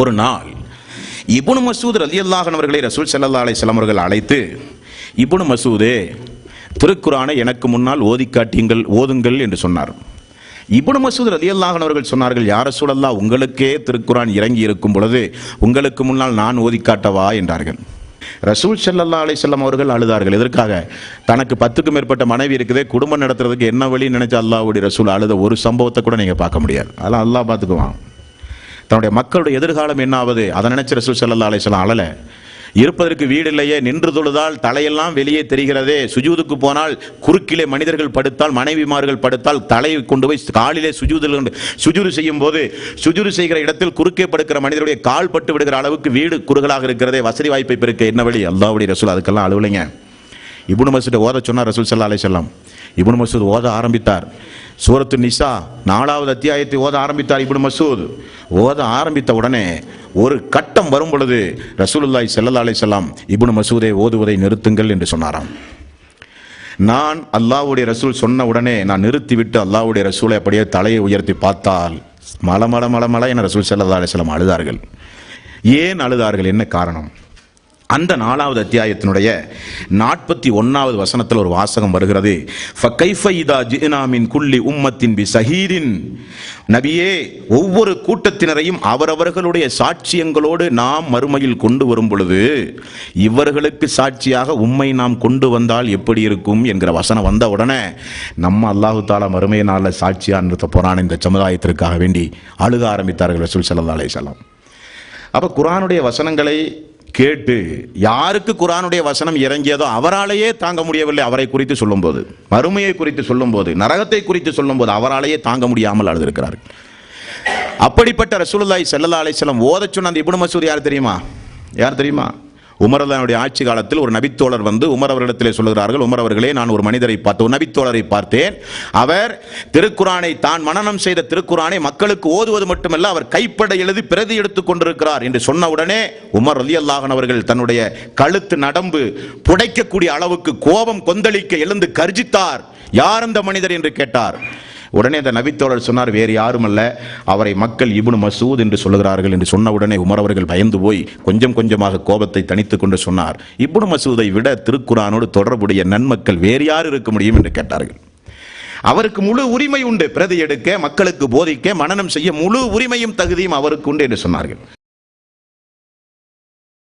ஒரு நாள் இபுனு மசூத் ரலியல்லாஹன் அவர்களை ரசூல் சல்லா அலைஹி வஸல்லம் அவர்கள் அழைத்து இபுனு மசூதே திருக்குரானை எனக்கு முன்னால் ஓதி காட்டியுங்கள் ஓதுங்கள் என்று சொன்னார். இபுனு மசூத் ரலியல்லாஹன் அவர்கள் சொன்னார்கள் யார சூழல்லா உங்களுக்கே திருக்குரான் இறங்கி இருக்கும் பொழுது உங்களுக்கு முன்னால் நான் ஓதி காட்டவா? என்றார்கள். ரசூல் சல்லா அலைஹி செல்லம் அவர்கள் அழுதார்கள். எதற்காக? தனக்கு பத்துக்கும் மேற்பட்ட மனைவி இருக்குது குடும்பம் நடத்துறதுக்கு என்ன வழி? நினைச்சா அல்லாவுடைய ரசூல் அழுத ஒரு சம்பவத்தை கூட நீங்க பார்க்க முடியாது. அதெல்லாம் அல்லாஹ் பார்த்துக்குவான். தன்னுடைய மக்களுடைய எதிர்காலம் என்னாவது? அதை நினைச்ச ரசூல் ஸல்லல்லாஹு அலைஹி வஸல்லம் அழல. இருப்பதற்கு வீடு இல்லையே நின்று தொழுதால் தலையெல்லாம் வெளியே தெரிகிறதே. சுஜூதுக்கு போனால் குறுக்கிலே மனிதர்கள் படுத்தால் மனைவிமார்கள் படுத்தால் தலையை கொண்டு போய் காலிலே சுஜூதில் சுஜூரு செய்யும் போது சுஜூரு செய்கிற இடத்தில் குறுக்கே படுக்கிற மனிதருடைய கால் பட்டு விடுகிற அளவுக்கு வீடு குறுகலாக இருக்கிறதே வசதி வாய்ப்பை பெருக்க என்ன வழி? அல்லாவுடைய ரசூல் அதுக்கெல்லாம் அழுவலைங்க. இபுனு மசூத் ஓத சொன்னார் ரசூல் சல்லா அலைஹி வஸல்லம். இப்னு மசூத் ஓத ஆரம்பித்தார். சூரத்து நிசா நாலாவது அத்தியாயத்தை ஓத ஆரம்பித்தார் இபுனு மசூத். ஓத ஆரம்பித்த உடனே ஒரு கட்டம் வரும் பொழுது ரசூலுல்லாய் ஸல்லல்லாஹு அலைஹி இபுனு இப்னு மசூதை ஓதுவதை நிறுத்துங்கள் என்று சொன்னாராம். நான் அல்லாஹ்வுடைய ரசூல் சொன்ன உடனே நான் நிறுத்திவிட்டு அல்லாவுடைய ரசூலை அப்படியே தலையை உயர்த்தி பார்த்தால் மல மல என ரசூல் செல்லதாலே அலைஹி அழுதார்கள். ஏன் அழுதார்கள்? என்ன காரணம்? அந்த நாலாவது அத்தியாயத்தினுடைய நாற்பத்தி ஒன்றாவது வசனத்தில் ஒரு வாசகம் வருகிறது. ஃபகைஃப இதா உம்மத்தின் பி சஹீதின் நபியே ஒவ்வொரு கூட்டத்தினரையும் அவரவர்களுடைய சாட்சியங்களோடு நாம் மறுமையில் கொண்டு வரும் பொழுது இவர்களுக்கு சாட்சியாக உம்மை நாம் கொண்டு வந்தால் எப்படி இருக்கும் என்கிற வசனம் வந்த உடனே நம்ம அல்லாஹு தாலா மறுமை நாளில் நிறுத்த போறான் இந்த சமுதாயத்திற்காக வேண்டி அழுக ஆரம்பித்தார்கள் ரசூல் ஸல்லல்லாஹு அலைஹி அப்போ குரானுடைய வசனங்களை கேட்டு யாருக்கு குரானுடைய வசனம் இறங்கியதோ அவராலேயே தாங்க முடியவில்லை அவரை குறித்து சொல்லும்போது. மறுமையை குறித்து சொல்லும்போது நரகத்தை குறித்து சொல்லும்போது அவராலேயே தாங்க முடியாமல் அழுதிருக்கிறார்கள் அப்படிப்பட்ட ரசூலுல்லாஹி செல்லல்லா அலைஹி வஸல்லம் சொன்ன அந்த இப்னு மசூர் யார் தெரியுமா? யார் தெரியுமா? உமரதனுடைய ஆட்சி காலத்தில் ஒரு நபித்தோழர் வந்து உமர் அவர்களிடத்திலே சொல்லுகிறார்கள் உமர் அவர்களே நான் ஒரு மனிதரை பார்த்தேன் ஒரு நபித்தோழரை பார்த்தேன். அவர் திருக்குரானை தான் மனநம் செய்த திருக்குரானை மக்களுக்கு ஓதுவது மட்டுமல்ல அவர் கைப்பட எழுதி பிரதி எடுத்துக் கொண்டிருக்கிறார் என்று சொன்ன உடனே உமர் அலி அல்லாஹன் அவர்கள் தன்னுடைய கழுத்து நடம்பு புடைக்கக்கூடிய அளவுக்கு கோபம் கொந்தளிக்க எழுந்து கர்ஜித்தார். யார் அந்த மனிதர்? என்று கேட்டார். உடனே அந்த நபித்தோழர் சொன்னார் வேறு யாரும் அல்ல அவரை மக்கள் இபுனு மசூத் என்று சொல்லுகிறார்கள் என்று சொன்ன உடனே உமர் அவர்கள் பயந்து போய் கொஞ்சம் கொஞ்சமாக கோபத்தை தணித்துக் கொண்டு சொன்னார். இபுனு மசூதை விட திருக்குறானோடு தொடர்புடைய நன்மக்கள் வேறு யார் இருக்க முடியும் என்று கேட்டார்கள். அவருக்கு முழு உரிமை உண்டு. பிரதி எடுக்க மக்களுக்கு போதிக்க மனனம் செய்ய முழு உரிமையும் தகுதியும் அவருக்கு உண்டு என்று சொன்னார்கள்.